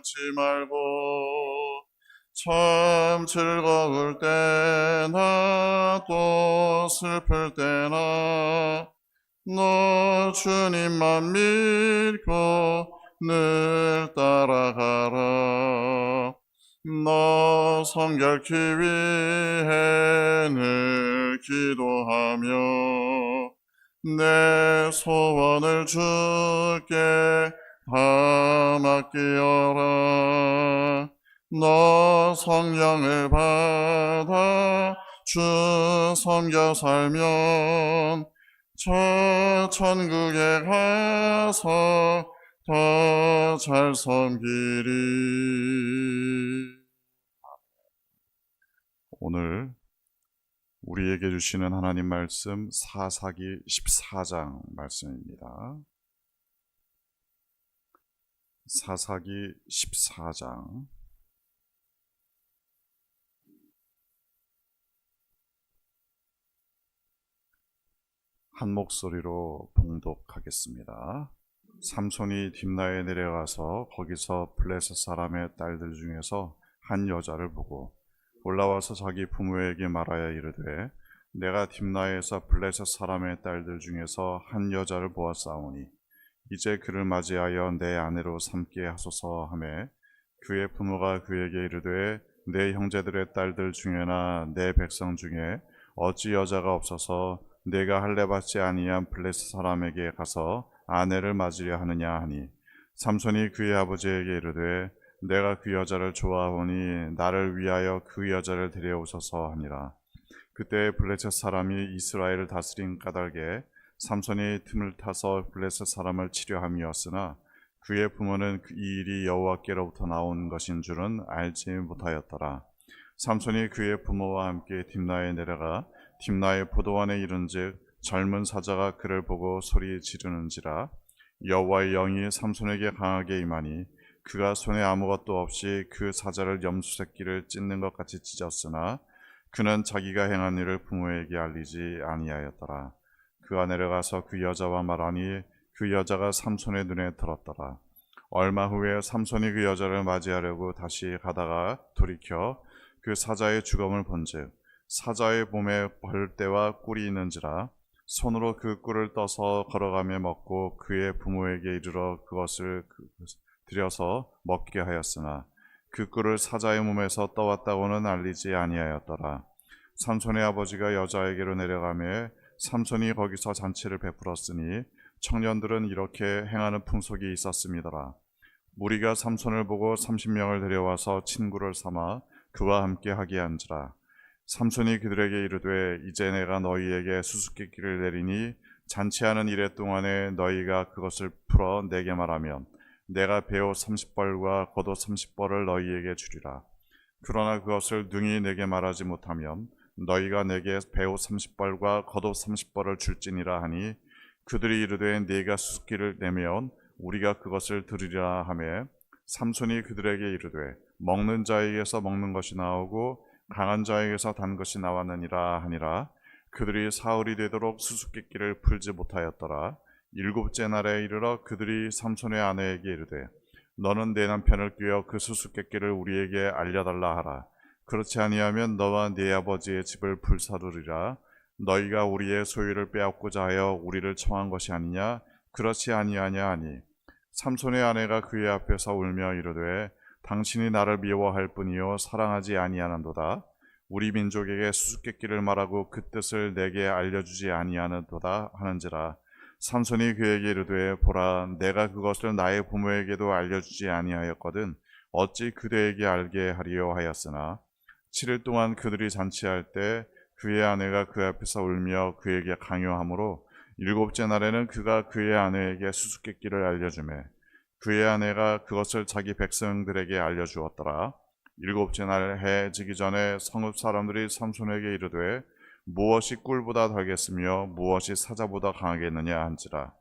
참지 말고 참 즐거울 때나 또 슬플 때나 너 주님만 믿고 늘 따라가라. 너 성결케 위해 늘 기도하며 내 소원을 주께 다 맡기어라 너 성령을 받아 주 섬겨 살면 저 천국에 가서 더 잘 섬기리. 오늘 우리에게 주시는 하나님 말씀 사사기 14장 말씀입니다. 사사기 14장 한 목소리로 봉독하겠습니다. 삼손이 딥나에 내려가서 거기서 블레셋 사람의 딸들 중에서 한 여자를 보고 올라와서 자기 부모에게 말하여 이르되 내가 딥나에서 블레셋 사람의 딸들 중에서 한 여자를 보았사오니 이제 그를 맞이하여 내 아내로 삼게 하소서 하매 그의 부모가 그에게 이르되 내 형제들의 딸들 중에나 내 백성 중에 어찌 여자가 없어서 내가 할례 받지 아니한 블레셋 사람에게 가서 아내를 맞으려 하느냐 하니? 삼손이 그의 아버지에게 이르되 내가 그 여자를 좋아하오니 나를 위하여 그 여자를 데려오소서 하니라. 그때 블레셋 사람이 이스라엘을 다스린 까닭에 삼손이 틈을 타서 블레셋 사람을 치려 함이었으나 그의 부모는 그이 일이 여호와께로부터 나온 것인 줄은 알지 못하였더라. 삼손이 그의 부모와 함께 딥나에 내려가 딥나의 포도원에 이른즉 젊은 사자가 그를 보고 소리 지르는지라 여호와의 영이 삼손에게 강하게 임하니 그가 손에 아무것도 없이 그 사자를 염소 새끼를 찢는 것 같이 찢었으나 그는 자기가 행한 일을 부모에게 알리지 아니하였더라 그가 내려가서 그 여자와 말하니 그 여자가 삼손의 눈에 들었더라 얼마 후에 삼손이 그 여자를 맞이하려고 다시 가다가 돌이켜 그 사자의 주검을 본즉 사자의 몸에 벌대와 꿀이 있는지라 손으로 그 꿀을 떠서 걸어가며 먹고 그의 부모에게 이르러 그것을 그- 들여서 먹게 하였으나 그 꿀을 사자의 몸에서 떠왔다고는 알리지 아니하였더라. 삼손의 아버지가 여자에게로 내려가며 삼손이 거기서 잔치를 베풀었으니 청년들은 이렇게 행하는 풍속이 있었습니다라. 무리가 삼손을 보고 삼십 명을 데려와서 친구를 삼아 그와 함께 하게 한지라. 삼손이 그들에게 이르되 이제 내가 너희에게 수수께끼를 내리니 잔치하는 이래 동안에 너희가 그것을 풀어 내게 말하면 내가 배옷 삼십 벌과 겉옷 삼십 벌을 너희에게 주리라. 그러나 그것을 능히 내게 말하지 못하면 너희가 내게 배옷 삼십 벌과 겉옷 삼십 벌을 줄지니라 하니 그들이 이르되 네가 수수께를 내면 우리가 그것을 들으리라 하매 삼손이 그들에게 이르되 먹는 자에게서 먹는 것이 나오고 강한 자에게서 단 것이 나왔느니라 하니라. 그들이 사흘이 되도록 수수께끼를 풀지 못하였더라. 일곱째 날에 이르러 그들이 삼손의 아내에게 이르되 너는 내 남편을 뀌어 그 수수께끼를 우리에게 알려달라 하라 그렇지 아니하면 너와 네 아버지의 집을 불사르리라. 너희가 우리의 소유를 빼앗고자 하여 우리를 청한 것이 아니냐? 그렇지 아니하냐 하니 삼손의 아내가 그의 앞에서 울며 이르되 당신이 나를 미워할 뿐이요 사랑하지 아니하는도다. 우리 민족에게 수수께끼를 말하고 그 뜻을 내게 알려주지 아니하는도다 하는지라. 삼손이 그에게 이르되 보라 내가 그것을 나의 부모에게도 알려주지 아니하였거든 어찌 그대에게 알게 하리요 하였으나 7일 동안 그들이 잔치할 때 그의 아내가 그 앞에서 울며 그에게 강요하므로 일곱째 날에는 그가 그의 아내에게 수수께끼를 알려주매 그의 아내가 그것을 자기 백성들에게 알려주었더라. 일곱째 날 해 지기 전에 성읍 사람들이 삼손에게 이르되 무엇이 꿀보다 달겠으며 무엇이 사자보다 강하겠느냐 한지라.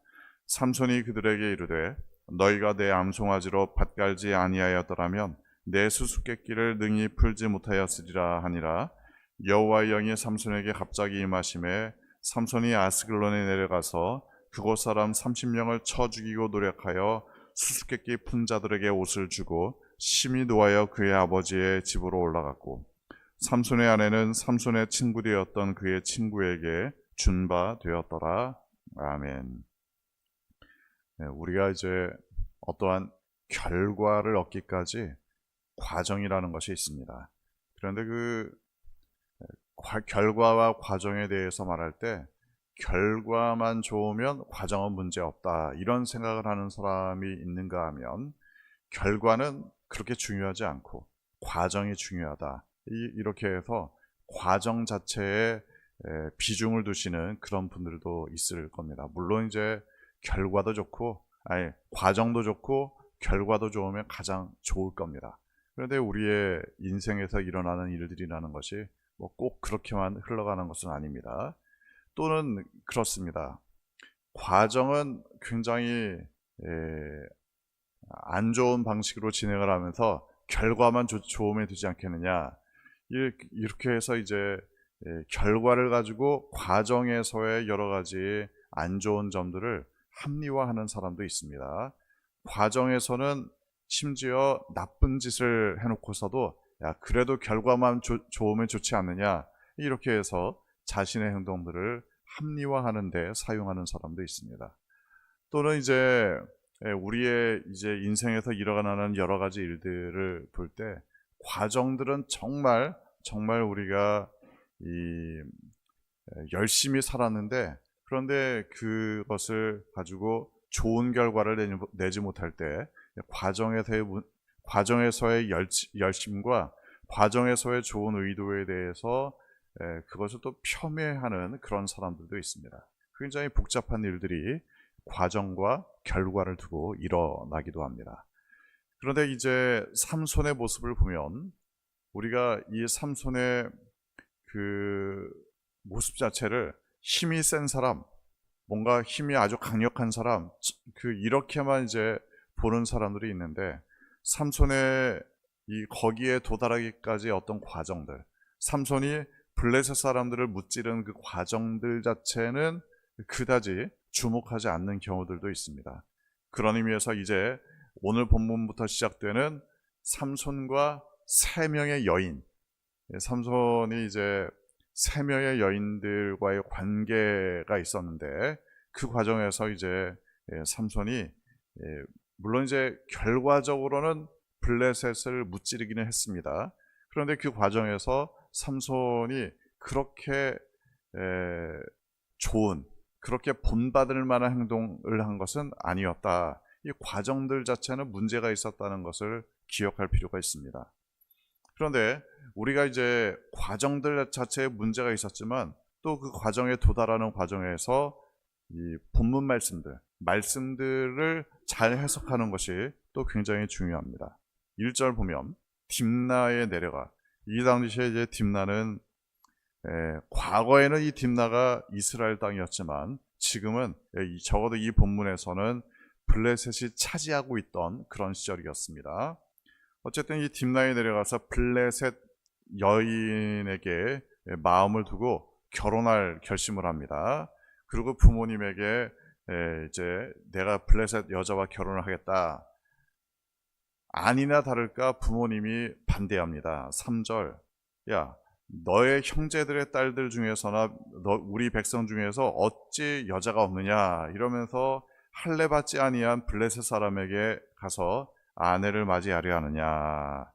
삼손이 그들에게 이르되 너희가 내 암송아지로 밭갈지 아니하였더라면 내 수수께끼를 능히 풀지 못하였으리라 하니라. 여호와의 영이 삼손에게 갑자기 임하심에 삼손이 아스글론에 내려가서 그곳 사람 30명을 쳐 죽이고 노력하여 수수께끼 푼 자들에게 옷을 주고 심히 노하여 그의 아버지의 집으로 올라갔고 삼손의 아내는 삼손의 친구 되었던 그의 친구에게 준 바 되었더라. 아멘. 네, 우리가 이제 어떠한 결과를 얻기까지 과정이라는 것이 있습니다. 그런데 그 과- 결과와 과정에 대해서 말할 때 결과만 좋으면 과정은 문제 없다 이런 생각을 하는 사람이 있는가 하면 결과는 그렇게 중요하지 않고 과정이 중요하다 이, 이렇게 해서 과정 자체에 에, 비중을 두시는 그런 분들도 있을 겁니다. 물론 이제 결과도 좋고 아니 과정도 좋고 결과도 좋으면 가장 좋을 겁니다. 그런데 우리의 인생에서 일어나는 일들이라는 것이 뭐 꼭 그렇게만 흘러가는 것은 아닙니다. 또는 그렇습니다. 과정은 굉장히 에, 안 좋은 방식으로 진행을 하면서 결과만 좋, 좋으면 되지 않겠느냐. 이- 이렇게 해서 이제 에, 결과를 가지고 과정에서의 여러 가지 안 좋은 점들을 합리화하는 사람도 있습니다. 과정에서는 심지어 나쁜 짓을 해놓고서도 야 그래도 결과만 좋- 좋으면 좋지 않느냐 이렇게 해서 자신의 행동들을 합리화하는 데 사용하는 사람도 있습니다. 또는 이제 예, 우리의 이제 인생에서 일어나는 여러 가지 일들을 볼 때 과정들은 정말 정말 우리가 이 에, 열심히 살았는데 그런데 그것을 가지고 좋은 결과를 내지 못할 때 과정에서의 문- 과정에서의 열, 열심과 과정에서의 좋은 의도에 대해서 에, 그것을 또 폄훼하는 그런 사람들도 있습니다. 굉장히 복잡한 일들이 과정과 결과를 두고 일어나기도 합니다. 그런데 이제 삼손의 모습을 보면 우리가 이 삼손의 그 모습 자체를 힘이 센 사람, 뭔가 힘이 아주 강력한 사람, 그 이렇게만 이제 보는 사람들이 있는데 삼손의 이 거기에 도달하기까지 어떤 과정들, 삼손이 블레셋 사람들을 무찌른 그 과정들 자체는 그다지 주목하지 않는 경우들도 있습니다. 그런 의미에서 이제 오늘 본문부터 시작되는 삼손과 세 명의 여인, 예, 삼손이 이제 세 명의 여인들과의 관계가 있었는데 그 과정에서 이제 예, 삼손이 예, 물론 이제 결과적으로는 블레셋을 무찌르기는 했습니다. 그런데 그 과정에서 삼손이 그렇게 에, 좋은 그렇게 본받을 만한 행동을 한 것은 아니었다. 이 과정들 자체는 문제가 있었다는 것을 기억할 필요가 있습니다. 그런데 우리가 이제 과정들 자체에 문제가 있었지만 또 그 과정에 도달하는 과정에서 이 본문 말씀들, 말씀들을 잘 해석하는 것이 또 굉장히 중요합니다. 1절 보면 딥나에 내려가 이 당시에 이제 딥나는 에, 과거에는 이 딥나가 이스라엘 땅이었지만 지금은 에, 이- 적어도 이 본문에서는 블레셋이 차지하고 있던 그런 시절이었습니다. 어쨌든 이 딥나에 내려가서 블레셋 여인에게 에, 마음을 두고 결혼할 결심을 합니다. 그리고 부모님에게 에, 이제 내가 블레셋 여자와 결혼을 하겠다. 아니나 다를까 부모님이 반대합니다. 3절. 야, 너의 형제들의 딸들 중에서나 너, 우리 백성 중에서 어찌 여자가 없느냐 이러면서 할례 받지 아니한 블레셋 사람에게 가서 아내를 맞이하려 하느냐.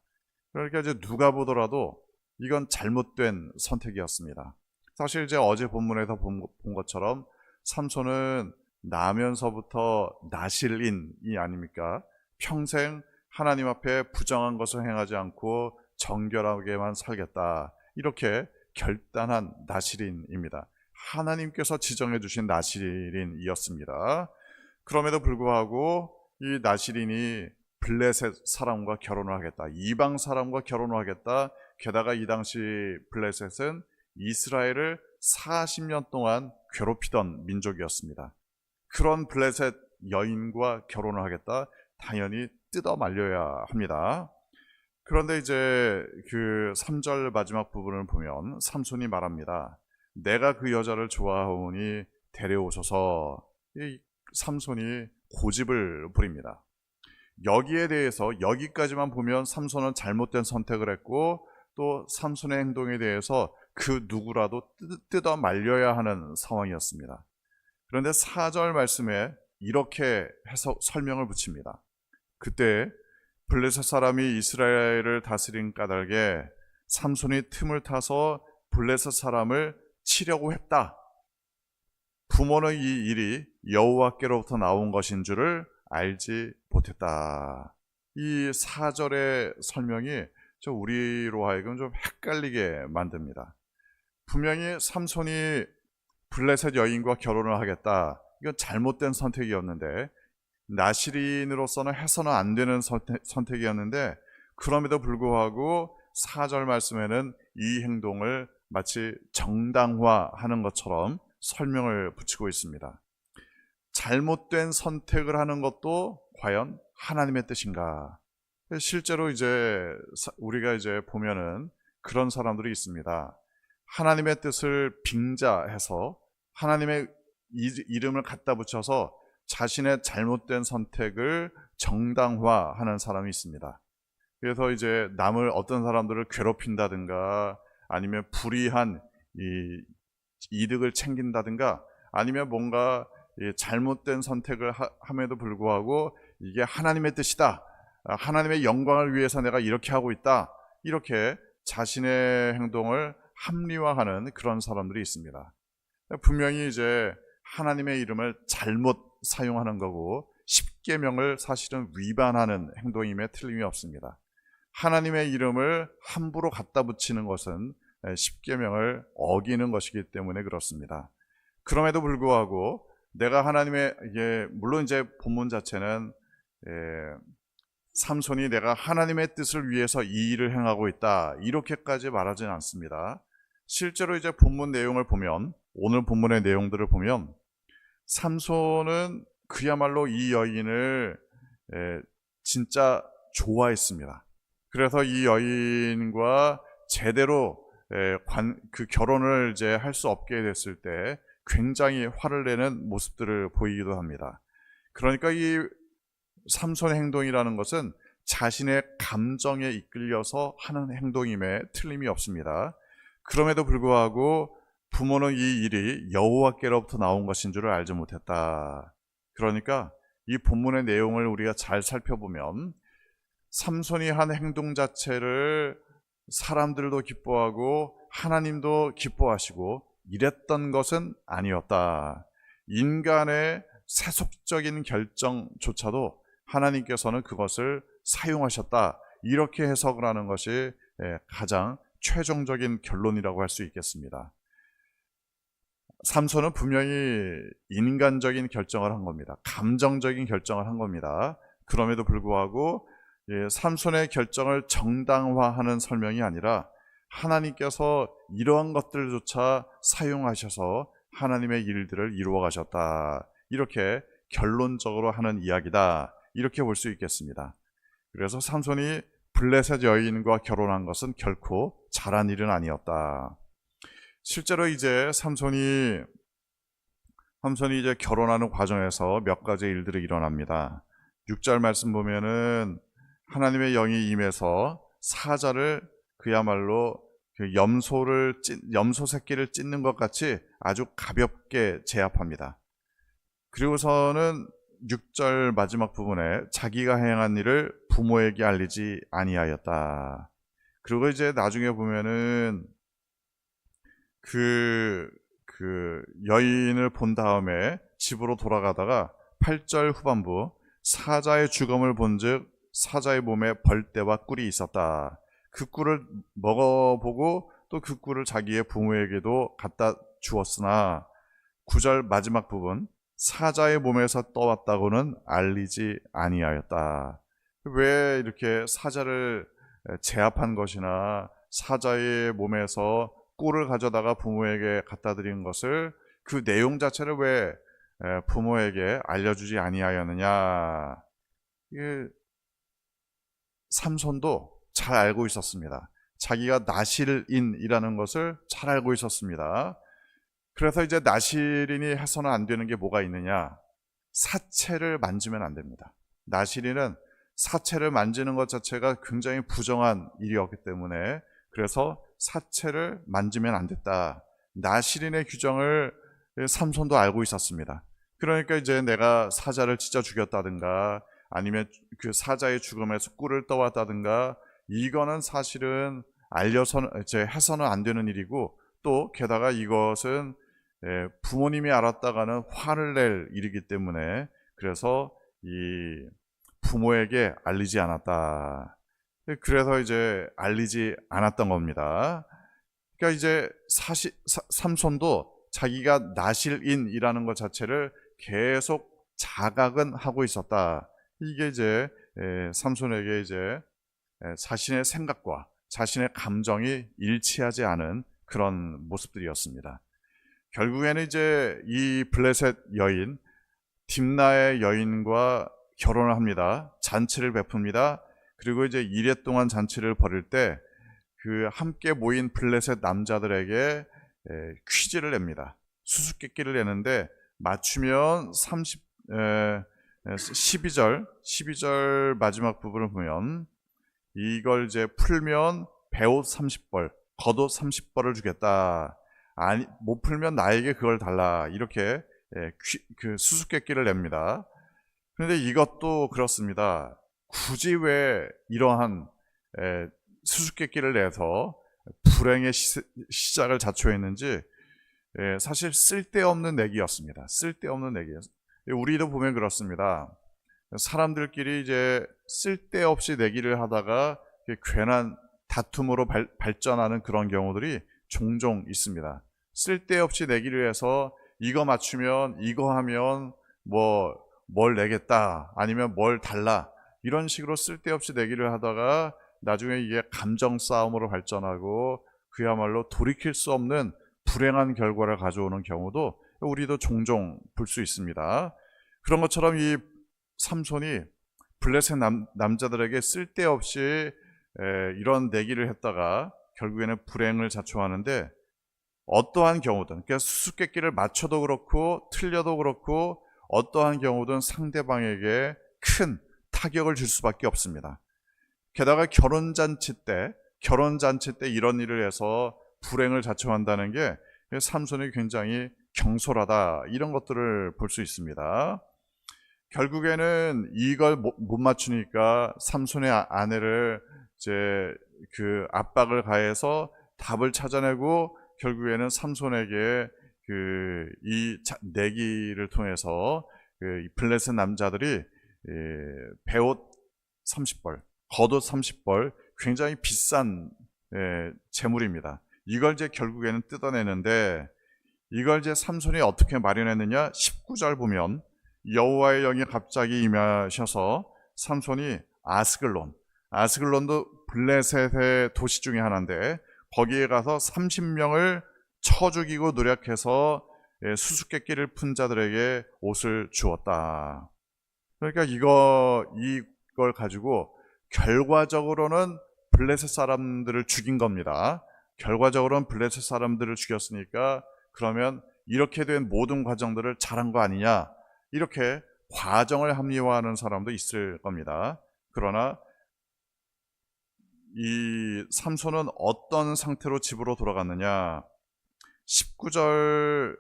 그러니까 이제 누가 보더라도 이건 잘못된 선택이었습니다. 사실 이제 어제 본문에서 본, 본 것처럼 삼손은 나면서부터 나실인이 아닙니까? 평생 하나님 앞에 부정한 것을 행하지 않고 정결하게만 살겠다. 이렇게 결단한 나실인입니다. 하나님께서 지정해 주신 나실인이었습니다. 그럼에도 불구하고 이 나실인이 블레셋 사람과 결혼을 하겠다. 이방 사람과 결혼을 하겠다. 게다가 이 당시 블레셋은 이스라엘을 40년 동안 괴롭히던 민족이었습니다. 그런 블레셋 여인과 결혼을 하겠다. 당연히 뜯어 말려야 합니다. 그런데 이제 그 3절 마지막 부분을 보면 삼손이 말합니다. 내가 그 여자를 좋아하오니 데려오셔서 이 삼손이 고집을 부립니다. 여기에 대해서 여기까지만 보면 삼손은 잘못된 선택을 했고 또 삼손의 행동에 대해서 그 누구라도 뜯- 뜯어 말려야 하는 상황이었습니다. 그런데 4절 말씀에 이렇게 해서 설명을 붙입니다. 그때 블레셋 사람이 이스라엘을 다스린 까닭에 삼손이 틈을 타서 블레셋 사람을 치려고 했다. 부모는 이 일이 여호와께로부터 나온 것인 줄을 알지 못했다. 이 4절의 설명이 저 우리로 하여금 좀 헷갈리게 만듭니다. 분명히 삼손이 블레셋 여인과 결혼을 하겠다. 이건 잘못된 선택이었는데 나시린으로서는 해서는 안 되는 선택, 선택 이었는데 그럼에도 불구하고 4절 말씀에는 이 행동을 마치 정당화하는 것처럼 설명을 붙이고 있습니다. 잘못된 선택을 하는 것도 과연 하나님의 뜻인가? 실제로 이제 사- 우리가 이제 보면은 그런 사람들이 있습니다. 하나님의 뜻을 빙자해서 하나님의 이- 이름을 갖다 붙여서 자신의 잘못된 선택을 정당화하는 사람이 있습니다. 그래서 이제 남을 어떤 사람들을 괴롭힌다든가 아니면 불이한 이 이득을 챙긴다든가 아니면 뭔가 이 잘못된 선택을 하- 함에도 불구하고 이게 하나님의 뜻이다. 아, 하나님의 영광을 위해서 내가 이렇게 하고 있다. 이렇게 자신의 행동을 합리화하는 그런 사람들이 있습니다. 분명히 이제 하나님의 이름을 잘못 사용하는 거고 십계명을 사실은 위반하는 행동임에 틀림이 없습니다. 하나님의 이름을 함부로 갖다 붙이는 것은 십계명을 어기는 것이기 때문에 그렇습니다. 그럼에도 불구하고 내가 하나님의 이게 물론 이제 본문 자체는 에, 삼손이 내가 하나님의 뜻을 위해서 이 일을 행하고 있다 이렇게까지 말하지는 않습니다. 실제로 이제 본문 내용을 보면 오늘 본문의 내용들을 보면 삼손은 그야말로 이 여인을 에, 진짜 좋아했습니다. 그래서 이 여인과 제대로 그 결혼을 이제 할 수 없게 됐을 때 굉장히 화를 내는 모습들을 보이기도 합니다. 그러니까 이 삼손의 행동이라는 것은 자신의 감정에 이끌려서 하는 행동임에 틀림이 없습니다. 그럼에도 불구하고 부모는 이 일이 여호와께로부터 나온 것인 줄을 알지 못했다. 그러니까 이 본문의 내용을 우리가 잘 살펴보면 삼손이 한 행동 자체를 사람들도 기뻐하고 하나님도 기뻐하시고 이랬던 것은 아니었다. 인간의 세속적인 결정조차도 하나님께서는 그것을 사용하셨다. 이렇게 해석을 하는 것이 예, 가장 최종적인 결론이라고 할 수 있겠습니다. 삼손은 분명히 인간적인 결정을 한 겁니다. 감정적인 결정을 한 겁니다. 그럼에도 불구하고 예, 삼손의 결정을 정당화하는 설명이 아니라 하나님께서 이러한 것들조차 사용하셔서 하나님의 일들을 이루어 가셨다. 이렇게 결론적으로 하는 이야기다. 이렇게 볼 수 있겠습니다. 그래서 삼손이 블레셋 여인과 결혼한 것은 결코 잘한 일은 아니었다. 실제로 이제 삼손이 삼손이 이제 결혼하는 과정에서 몇 가지 일들이 일어납니다. 6절 말씀 보면은 하나님의 영이 임해서 사자를 그야말로 그 염소를 찢, 염소 새끼를 찢는 것 같이 아주 가볍게 제압합니다. 그리고서는 6절 마지막 부분에 자기가 행한 일을 부모에게 알리지 아니하였다. 그리고 이제 나중에 보면은 그, 그 여인을 본 다음에 집으로 돌아가다가 8절 후반부 사자의 죽음을 본즉 사자의 몸에 벌떼와 꿀이 있었다. 그 꿀을 먹어보고 또 그 꿀을 자기의 부모에게도 갖다 주었으나 9절 마지막 부분 사자의 몸에서 떠왔다고는 알리지 아니하였다. 왜 이렇게 사자를 제압한 것이나 사자의 몸에서 꿀을 가져다가 부모에게 갖다 드린 것을 그 내용 자체를 왜 부모에게 알려주지 아니하였느냐? 삼손도 잘 알고 있었습니다. 자기가 나실인이라는 것을 잘 알고 있었습니다. 그래서 이제 나실인이 해서는 안 되는 게 뭐가 있느냐? 사체를 만지면 안 됩니다. 나실인은 사체를 만지는 것 자체가 굉장히 부정한 일이었기 때문에 그래서 사체를 만지면 안 됐다. 나시린의 규정을 삼손도 알고 있었습니다. 그러니까 이제 내가 사자를 찢어 죽였다든가 아니면 그 사자의 죽음에서 꿀을 떠왔다든가 이거는 사실은 알려서는 이제 해서는 안 되는 일이고 또 게다가 이것은 예, 부모님이 알았다가는 화를 낼 일이기 때문에 그래서 이 부모에게 알리지 않았다. 그래서 이제 알리지 않았던 겁니다. 그러니까 이제 사시, 사, 삼손도 자기가 나실인이라는 것 자체를 계속 자각은 하고 있었다. 이게 이제 에, 삼손에게 이제 에, 자신의 생각과 자신의 감정이 일치하지 않은 그런 모습들이었습니다. 결국에는 이제 이 블레셋 여인 딥나의 여인과 결혼을 합니다. 잔치를 베풉니다. 그리고 이제 이래 동안 잔치를 벌일 때 그 함께 모인 블레셋 남자들에게 에, 퀴즈를 냅니다. 수수께끼를 내는데 맞추면 30 에, 12절 12절 마지막 부분을 보면 이걸 이제 풀면 배옷 30벌, 겉옷 30벌을 주겠다. 아니 못 풀면 나에게 그걸 달라. 이렇게 예, 퀴, 그 수수께끼를 냅니다. 그런데 이것도 그렇습니다. 굳이 왜 이러한 에, 수수께끼를 내서 불행의 시, 시작을 자초했는지 예, 사실 쓸데없는 내기였습니다. 쓸데없는 내기였습니다. 우리도 보면 그렇습니다. 사람들끼리 이제 쓸데없이 내기를 하다가 괜한 다툼으로 발, 발전하는 그런 경우들이 종종 있습니다. 쓸데없이 내기를 해서 이거 맞추면 이거 하면 뭐 뭘 내겠다 아니면 뭘 달라 이런 식으로 쓸데없이 내기를 하다가 나중에 이게 감정 싸움으로 발전하고 그야말로 돌이킬 수 없는 불행한 결과를 가져오는 경우도 우리도 종종 볼 수 있습니다. 그런 것처럼 이 삼손이 블레셋 남, 남자들에게 쓸데없이 에, 이런 내기를 했다가 결국에는 불행을 자초하는데 어떠한 경우든 그러니까 수수께끼를 맞춰도 그렇고 틀려도 그렇고 어떠한 경우든 상대방에게 큰 타격을 줄 수밖에 없습니다. 게다가 결혼잔치 때 결혼잔치 때 이런 일을 해서 불행을 자초한다는 게 삼손이 굉장히 경솔하다 이런 것들을 볼 수 있습니다. 결국에는 이걸 못 맞추니까 삼손의 아, 아내를 이제 그 압박을 가해서 답을 찾아내고 결국에는 삼손에게 그 이 내기를 통해서 그 블레셋 남자들이 예, 배옷 30벌, 겉옷 30벌 굉장히 비싼 예, 재물입니다. 이걸 이제 결국에는 뜯어내는데 이걸 이제 삼손이 어떻게 마련했느냐? 19절 보면 여호와의 영이 갑자기 임하셔서 삼손이 아스글론, 아스글론도 블레셋의 도시 중에 하나인데 거기에 가서 30명을 쳐 죽이고 노력해서 예, 수수께끼를 푼 자들에게 옷을 주었다. 그러니까 이거 이걸 가지고 결과적으로는 블레셋 사람들을 죽인 겁니다. 결과적으로는 블레셋 사람들을 죽였으니까 그러면 이렇게 된 모든 과정들을 잘한 거 아니냐? 이렇게 과정을 합리화하는 사람도 있을 겁니다. 그러나 이 삼손은 어떤 상태로 집으로 돌아갔느냐? 19절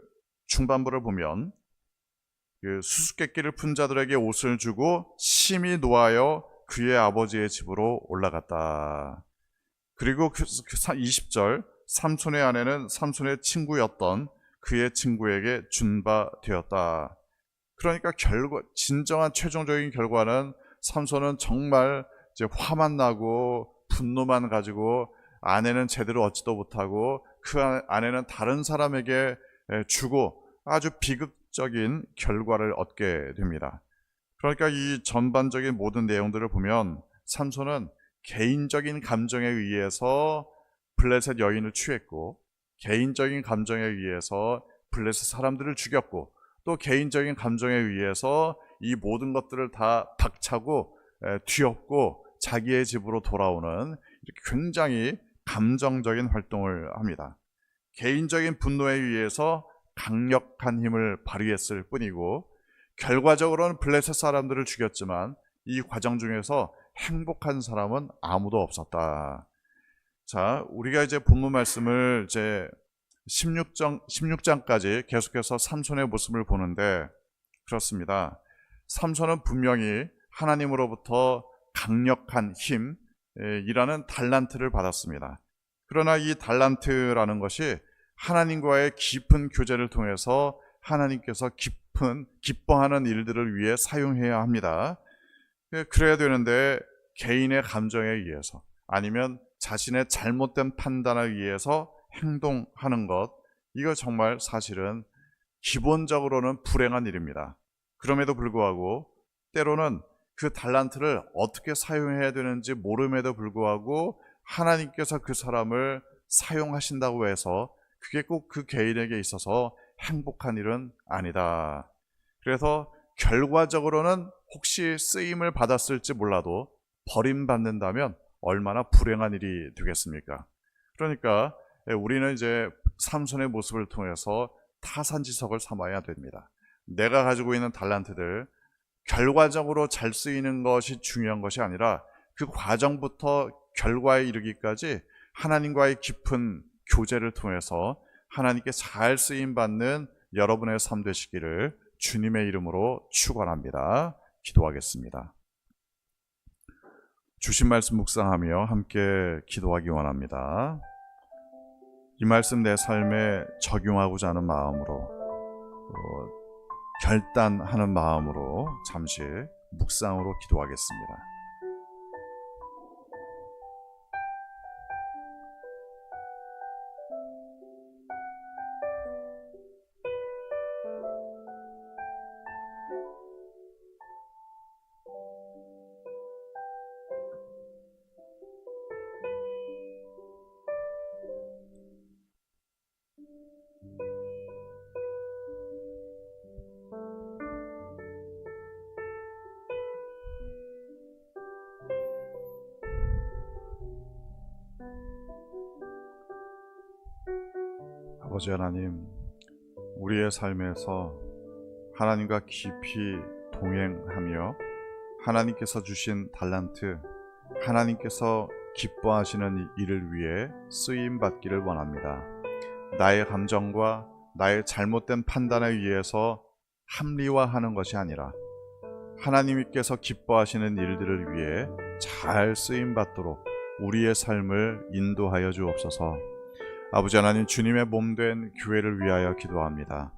중반부를 보면 그 수수께끼를 푼 자들에게 옷을 주고 심히 노하여 그의 아버지의 집으로 올라갔다. 그리고 20절 그 삼손의 아내는 삼손의 친구였던 그의 친구에게 준바 되었다. 그러니까 결과 진정한 최종적인 결과는 삼손은 정말 이제 화만 나고 분노만 가지고 아내는 제대로 얻지도 못하고 그 아내는 다른 사람에게 주고 아주 비극 적인 결과를 얻게 됩니다. 그러니까 이 전반적인 모든 내용들을 보면 삼손은 개인적인 감정에 의해서 블레셋 여인을 취했고 개인적인 감정에 의해서 블레셋 사람들을 죽였고 또 개인적인 감정에 의해서 이 모든 것들을 다 박차고 뒤엎고 자기의 집으로 돌아오는 굉장히 감정적인 활동을 합니다. 개인적인 분노에 의해서 강력한 힘을 발휘했을 뿐이고 결과적으로는 블레셋 사람들을 죽였지만 이 과정 중에서 행복한 사람은 아무도 없었다. 자, 우리가 이제 본문 말씀을 이제 16장, 16장까지 계속해서 삼손의 모습을 보는데 그렇습니다. 삼손은 분명히 하나님으로부터 강력한 힘, 에, 이라는 달란트를 받았습니다. 그러나 이 달란트라는 것이 하나님과의 깊은 교제를 통해서 하나님께서 깊은 기뻐하는 일들을 위해 사용해야 합니다. 그- 그래야 되는데 개인의 감정에 의해서 아니면 자신의 잘못된 판단에 의해서 행동하는 것 이거 정말 사실은 기본적으로는 불행한 일입니다. 그럼에도 불구하고 때로는 그 달란트를 어떻게 사용해야 되는지 모름에도 불구하고 하나님께서 그 사람을 사용하신다고 해서 그게 꼭 그 개인에게 있어서 행복한 일은 아니다. 그래서 결과적으로는 혹시 쓰임을 받았을지 몰라도 버림받는다면 얼마나 불행한 일이 되겠습니까? 그러니까 우리는 이제 삼손의 모습을 통해서 타산지석을 삼아야 됩니다. 내가 가지고 있는 달란트들 결과적으로 잘 쓰이는 것이 중요한 것이 아니라 그 과정부터 결과에 이르기까지 하나님과의 깊은 교제를 통해서 하나님께 잘 쓰임 받는 여러분의 삶 되시기를 주님의 이름으로 축원합니다. 기도하겠습니다. 주신 말씀 묵상하며 함께 기도하기 원합니다. 이 말씀 내 삶에 적용하고자 하는 마음으로 어, 결단하는 마음으로 잠시 묵상으로 기도하겠습니다. 아버지 하나님, 우리의 삶에서 하나님과 깊이 동행하며 하나님께서 주신 달란트, 하나님께서 기뻐하시는 일을 위해 쓰임 받기를 원합니다. 나의 감정과 나의 잘못된 판단에 의해서 합리화하는 것이 아니라 하나님께서 기뻐하시는 일들을 위해 잘 쓰임 받도록 우리의 삶을 인도하여 주옵소서. 아버지 하나님 주님의 몸된 교회를 위하여 기도합니다.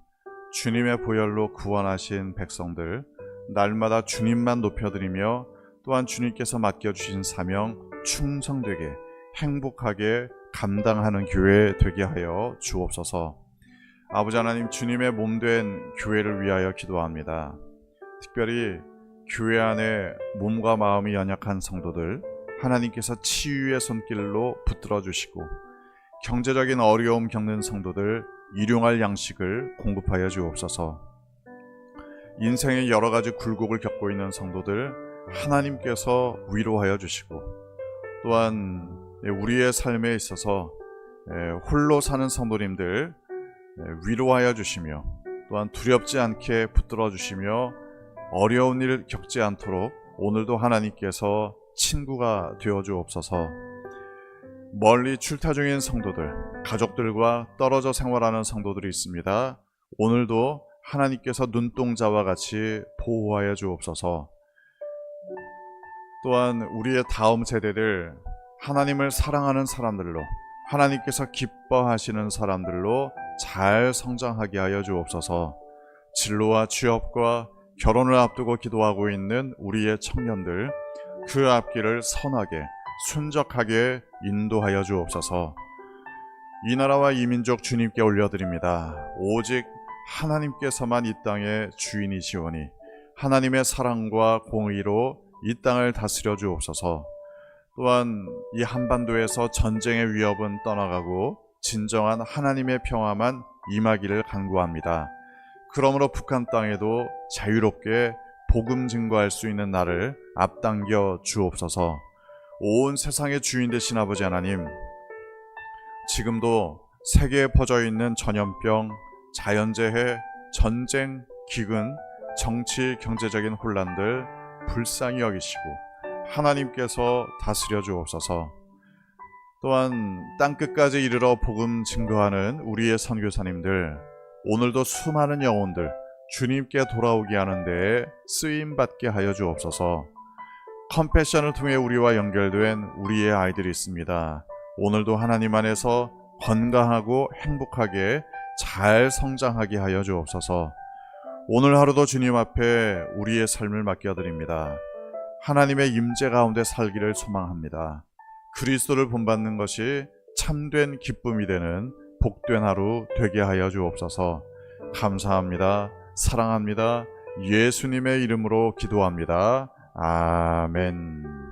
주님의 보혈로 구원하신 백성들 날마다 주님만 높여드리며 또한 주님께서 맡겨주신 사명 충성되게 행복하게 감당하는 교회 되게 하여 주옵소서. 아버지 하나님 주님의 몸된 교회를 위하여 기도합니다. 특별히 교회 안에 몸과 마음이 연약한 성도들 하나님께서 치유의 손길로 붙들어 주시고 경제적인 어려움 겪는 성도들 일용할 양식을 공급하여 주옵소서. 인생의 여러 가지 굴곡을 겪고 있는 성도들 하나님께서 위로하여 주시고 또한 우리의 삶에 있어서 홀로 사는 성도님들 위로하여 주시며 또한 두렵지 않게 붙들어 주시며 어려운 일 겪지 않도록 오늘도 하나님께서 친구가 되어 주옵소서. 멀리 출타 중인 성도들, 가족들과 떨어져 생활하는 성도들이 있습니다. 오늘도 하나님께서 눈동자와 같이 보호하여 주옵소서. 또한 우리의 다음 세대들 하나님을 사랑하는 사람들로 하나님께서 기뻐하시는 사람들로 잘 성장하게 하여 주옵소서. 진로와 취업과 결혼을 앞두고 기도하고 있는 우리의 청년들 그 앞길을 선하게 순적하게 인도하여 주옵소서. 이 나라와 이 민족 주님께 올려드립니다. 오직 하나님께서만 이 땅의 주인이시오니 하나님의 사랑과 공의로 이 땅을 다스려 주옵소서. 또한 이 한반도에서 전쟁의 위협은 떠나가고 진정한 하나님의 평화만 임하기를 간구합니다. 그러므로 북한 땅에도 자유롭게 복음 증거할 수 있는 날을 앞당겨 주옵소서. 온 세상의 주인 되신 아버지 하나님, 지금도 세계에 퍼져 있는 전염병, 자연재해, 전쟁, 기근, 정치, 경제적인 혼란들 불쌍히 여기시고 하나님께서 다스려 주옵소서. 또한 땅 끝까지 이르러 복음 증거하는 우리의 선교사님들 오늘도 수많은 영혼들 주님께 돌아오게 하는 데에 쓰임 받게 하여 주옵소서. 컴패션을 통해 우리와 연결된 우리의 아이들이 있습니다. 오늘도 하나님 안에서 건강하고 행복하게 잘 성장하게 하여 주옵소서. 오늘 하루도 주님 앞에 우리의 삶을 맡겨드립니다. 하나님의 임재 가운데 살기를 소망합니다. 그리스도를 본받는 것이 참된 기쁨이 되는 복된 하루 되게 하여 주옵소서. 감사합니다. 사랑합니다. 예수님의 이름으로 기도합니다. 아멘.